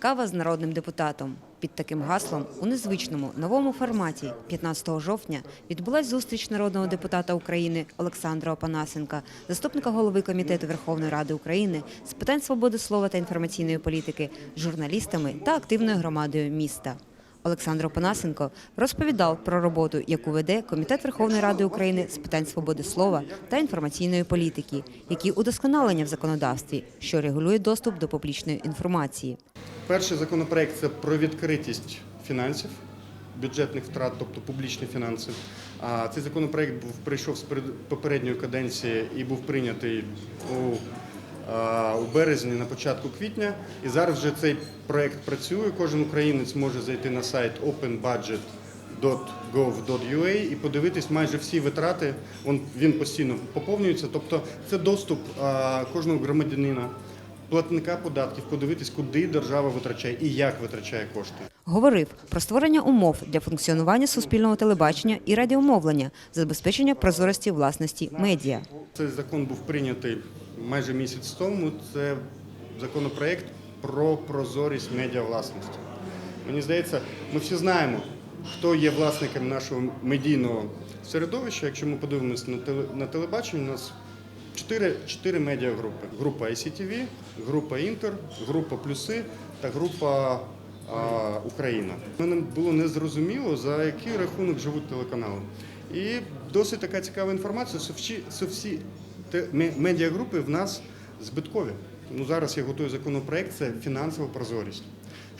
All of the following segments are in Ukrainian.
Кава з народним депутатом. Під таким гаслом у незвичному новому форматі 15 жовтня відбулась зустріч народного депутата України Олександра Опанасенка, заступника голови комітету Верховної Ради України з питань свободи слова та інформаційної політики, журналістами та активною громадою міста. Олександр Опанасенко розповідав про роботу, яку веде Комітет Верховної Ради України з питань свободи слова та інформаційної політики, які удосконалення в законодавстві, що регулює доступ до публічної інформації. Перший законопроект це про відкритість фінансів, бюджетних втрат, тобто публічні фінанси. А цей законопроект був прийшов з перед- попередньої каденції і був прийнятий у, у березні на початку квітня. І зараз вже цей проект працює. Кожен українець може зайти на сайт openbudget.gov.ua і подивитись майже всі витрати. Він постійно поповнюється. Тобто це доступ кожного громадянина платника податків подивитись, куди держава витрачає і як витрачає кошти. Говорив про створення умов для функціонування суспільного телебачення і радіомовлення, забезпечення прозорості власності медіа. Цей закон був прийнятий майже місяць тому. Це законопроект про прозорість медіавласності. Мені здається, ми всі знаємо, хто є власником нашого медійного середовища. Якщо ми подивимося на телебачення, у нас чотири, чотири медіагрупи: група ICTV, група Інтер, група Плюси та група а, Україна. Мене було незрозуміло, за який рахунок живуть телеканали. І досить така цікава інформація, що всі, що всі медіагрупи в нас збиткові. Ну, зараз я готую законопроект, це фінансова прозорість.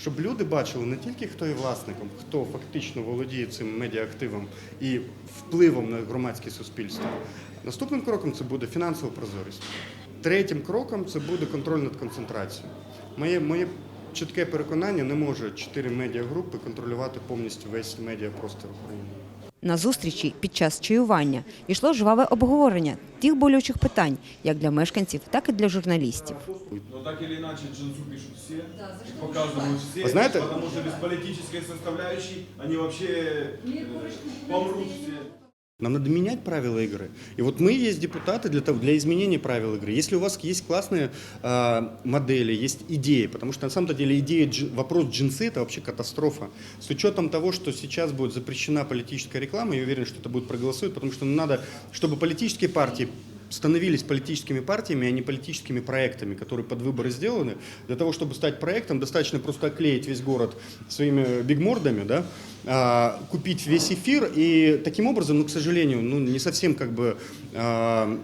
Щоб люди бачили не тільки хто є власником, хто фактично володіє цим медіаактивом і впливом на громадське суспільство. Наступним кроком це буде фінансова прозорість. Третім кроком це буде контроль над концентрацією. Моє, моє чітке переконання не може чотири медіагрупи контролювати повністю весь медіапростір України. На зустрічі під час чаювання йшло жваве обговорення тих болючих питань, як для мешканців, так і для журналістів. Но так или иначе джинсу пишут все, и показывают все, Вы знаете- потому что без политической составляющей они вообще э, помрут все. Нам надо менять правила игры. И вот мы есть депутаты для, того, для изменения правил игры. Если у вас есть классные э, модели, есть идеи, потому что на самом деле идея, вопрос джинсы это вообще катастрофа. С учетом того, что сейчас будет запрещена политическая реклама, я уверен, что это будет проголосуют, потому что надо, чтобы политические партии становились политическими партиями, а не политическими проектами, которые под выборы сделаны. Для того, чтобы стать проектом, достаточно просто оклеить весь город своими бигмордами, да, а, купить весь эфир, и таким образом, ну, к сожалению, ну, не совсем как бы а,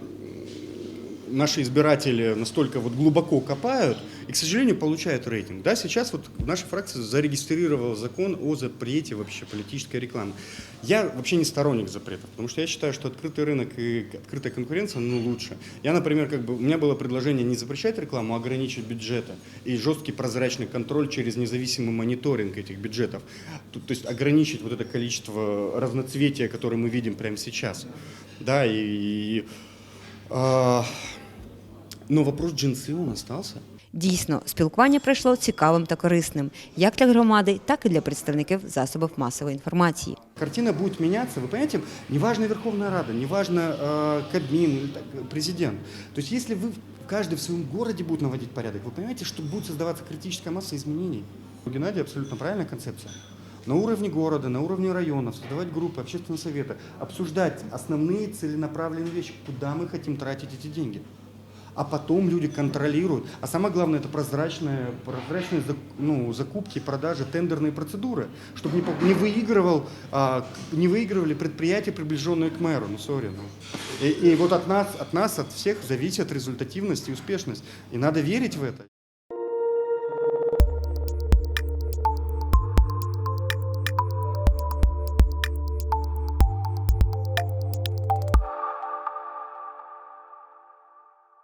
наши избиратели настолько вот глубоко копают и, к сожалению, получают рейтинг. Да, сейчас вот наша фракция зарегистрировала закон о запрете вообще политической рекламы. Я вообще не сторонник запретов, потому что я считаю, что открытый рынок и открытая конкуренция, ну, лучше. Я, например, как бы, у меня было предложение не запрещать рекламу, а ограничить бюджеты и жесткий прозрачный контроль через независимый мониторинг этих бюджетов. Тут, то есть ограничить вот это количество разноцветия, которое мы видим прямо сейчас. Да, и, и, а, но вопрос джинсы он остался. Дійсно, спілкування пройшло цікавим та корисним як для громади, так і для представників засобів масової інформації. Картина будет меняться, вы понимаете, неважно Верховная Рада, неважно э, Кабмин, или так, э, президент. То есть если вы каждый в своем городе будет наводить порядок, вы понимаете, что будет создаваться критическая масса изменений. У Геннадия абсолютно правильная концепция. На уровне города, на уровне районов, создавать группы, общественные советы, обсуждать основные целенаправленные вещи, куда мы хотим тратить эти деньги. А потом люди контролируют. А самое главное, это прозрачные, прозрачные зак- ну, закупки, продажи, тендерные процедуры, чтобы не, по- не, выигрывал, а, к- не выигрывали предприятия, приближенные к мэру. Ну, сори. Ну. И, и вот от нас, от нас, от всех зависит результативность и успешность. И надо верить в это.